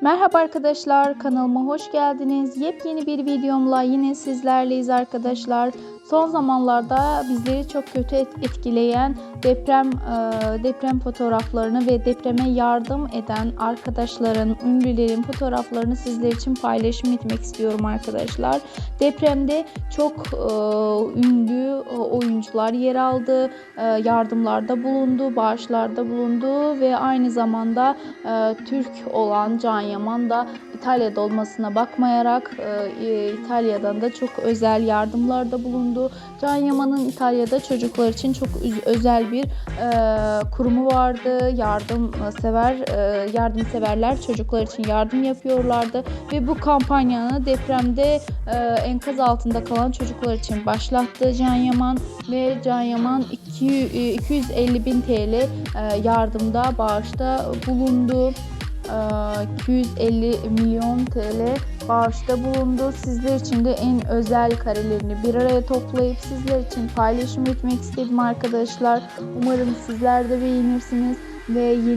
Merhaba arkadaşlar kanalıma hoş geldiniz. Yepyeni bir videomla yine sizlerleyiz arkadaşlar. Son zamanlarda bizleri çok kötü et- etkileyen deprem e, deprem fotoğraflarını ve depreme yardım eden arkadaşların, ünlülerin fotoğraflarını sizler için paylaşım etmek istiyorum arkadaşlar. Depremde çok e, ünlü e, oyuncular yer aldı, e, yardımlarda bulundu, bağışlarda bulundu ve aynı zamanda e, Türk olan Can Yaman da İtalya'da olmasına bakmayarak e, e, İtalya'dan da çok özel yardımlarda bulundu. Can Yaman'ın İtalya'da çocuklar için çok özel bir e, kurumu vardı. Yardım sever, e, yardımseverler çocuklar için yardım yapıyorlardı ve bu kampanyanı depremde e, enkaz altında kalan çocuklar için başlattı Can Yaman ve Can Yaman 200, e, 250 bin TL e, yardımda bağışta bulundu. Ee, 250 milyon TL bağışta bulundu. Sizler için de en özel karelerini bir araya toplayıp sizler için paylaşım etmek istedim arkadaşlar. Umarım sizler de beğenirsiniz ve yeni